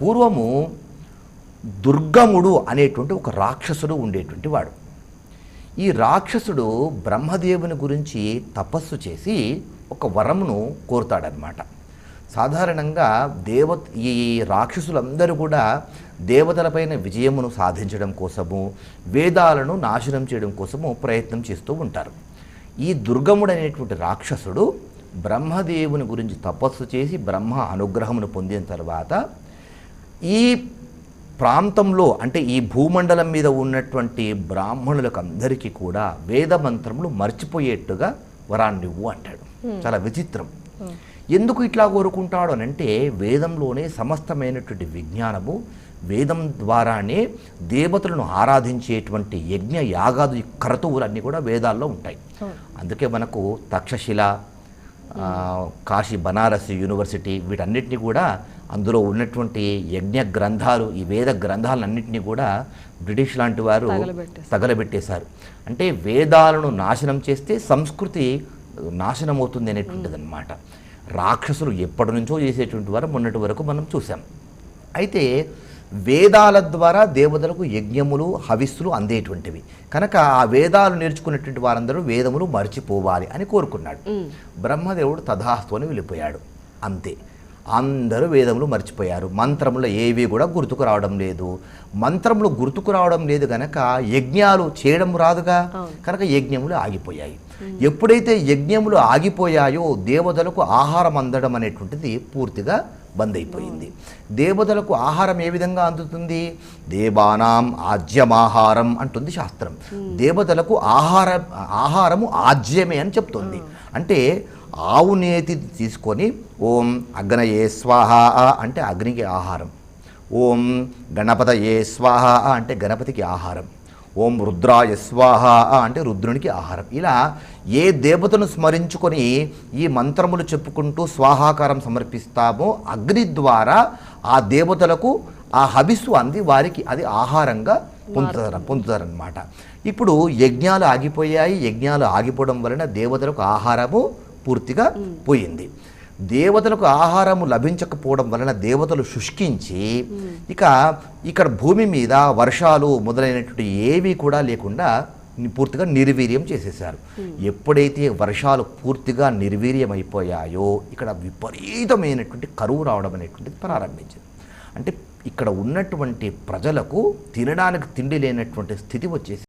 పూర్వము దుర్గముడు అనేటువంటి ఒక రాక్షసుడు ఉండేటువంటి వాడు. ఈ రాక్షసుడు బ్రహ్మదేవుని గురించి తపస్సు చేసి ఒక వరమును కోరుతాడనమాట సాధారణంగా దేవ ఈ రాక్షసులందరూ కూడా దేవతలపైన విజయమును సాధించడం కోసము వేదాలను నాశనం చేయడం కోసము ప్రయత్నం చేస్తూ ఉంటారు. ఈ దుర్గముడు అనేటువంటి రాక్షసుడు బ్రహ్మదేవుని గురించి తపస్సు చేసి బ్రహ్మ అనుగ్రహమును పొందిన తర్వాత ఈ ప్రాంతంలో అంటే ఈ భూమండలం మీద ఉన్నటువంటి బ్రాహ్మణులకు అందరికీ కూడా వేద మంత్రములు మర్చిపోయేట్టుగా వరాన్నివ్వు అంటాడు. చాలా విచిత్రం. ఎందుకు ఇట్లా కోరుకుంటాడు అని అంటే వేదంలోనే సమస్తమైనటువంటి విజ్ఞానము వేదం ద్వారానే దేవతలను ఆరాధించేటువంటి యజ్ఞ యాగాది క్రతువులు అన్నీ కూడా వేదాల్లో ఉంటాయి. అందుకే మనకు తక్షశిల కాశీ బనారస్ యూనివర్సిటీ వీటన్నిటిని కూడా అందులో ఉన్నటువంటి యజ్ఞ గ్రంథాలు ఈ వేద గ్రంథాలన్నింటినీ కూడా బ్రిటిష్ లాంటి వారు తగలబెట్టేశారు. అంటే వేదాలను నాశనం చేస్తే సంస్కృతి నాశనం అవుతుంది అనేటువంటిది అనమాట రాక్షసులు ఎప్పటి నుంచో చేసేటువంటి వారు మొన్నటి వరకు మనం చూసాం అయితే వేదాల ద్వారా దేవతలకు యజ్ఞములు హవిస్సులు అందేటువంటివి. కనుక ఆ వేదాలు నేర్చుకున్నటువంటి వారందరూ వేదములు మర్చిపోవాలి అని కోరుకున్నాడు. బ్రహ్మదేవుడు తథాస్తు అని వెళ్ళిపోయాడు. అంతే. అందరూ వేదములు మర్చిపోయారు. మంత్రములు ఏవి కూడా గుర్తుకు రావడం లేదు. మంత్రములు గుర్తుకు రావడం లేదు కనుక యజ్ఞాలు చేయడం రాదుగా. కనుక యజ్ఞములు ఆగిపోయాయి. ఎప్పుడైతే యజ్ఞములు ఆగిపోయాయో దేవతలకు ఆహారం అందడం అనేటువంటిది పూర్తిగా బంద్ అయిపోయింది. దేవతలకు ఆహారం ఏ విధంగా అందుతుంది? దేవానాం ఆజ్యమాహారం అంటుంది శాస్త్రం. దేవతలకు ఆహార ఆహారము ఆజ్యమే అని చెప్తుంది. అంటే ఆవు నేతి తీసుకొని ఓం అగ్నయే స్వాహ అంటే అగ్నికి ఆహారం. ఓం గణపతయే స్వాహ అంటే గణపతికి ఆహారం. ఓం రుద్రాయ స్వాహ అంటే రుద్రునికి ఆహారం. ఇలా ఏ దేవతను స్మరించుకొని ఈ మంత్రములు చెప్పుకుంటూ స్వాహాకారం సమర్పిస్తామో అగ్ని ద్వారా ఆ దేవతలకు ఆ హవిస్సు అంది వారికి అది ఆహారంగా పొందుతారు పొందుతారనమాట. ఇప్పుడు యజ్ఞాలు ఆగిపోయాయి. యజ్ఞాలు ఆగిపోవడం వలన దేవతలకు ఆహారము పూర్తిగా పోయింది. దేవతలకు ఆహారము లభించకపోవడం వలన దేవతలు శుష్కించి ఇక ఇక్కడ భూమి మీద వర్షాలు మొదలైనటువంటి ఏవి కూడా లేకుండా పూర్తిగా నిర్వీర్యం చేసేసారు ఎప్పుడైతే వర్షాలు పూర్తిగా నిర్వీర్యం అయిపోయాయో ఇక్కడ విపరీతమైనటువంటి కరువు రావడం అనేటువంటిది ప్రారంభించింది. అంటే ఇక్కడ ఉన్నటువంటి ప్రజలకు తినడానికి తిండి లేనటువంటి స్థితి వచ్చేసి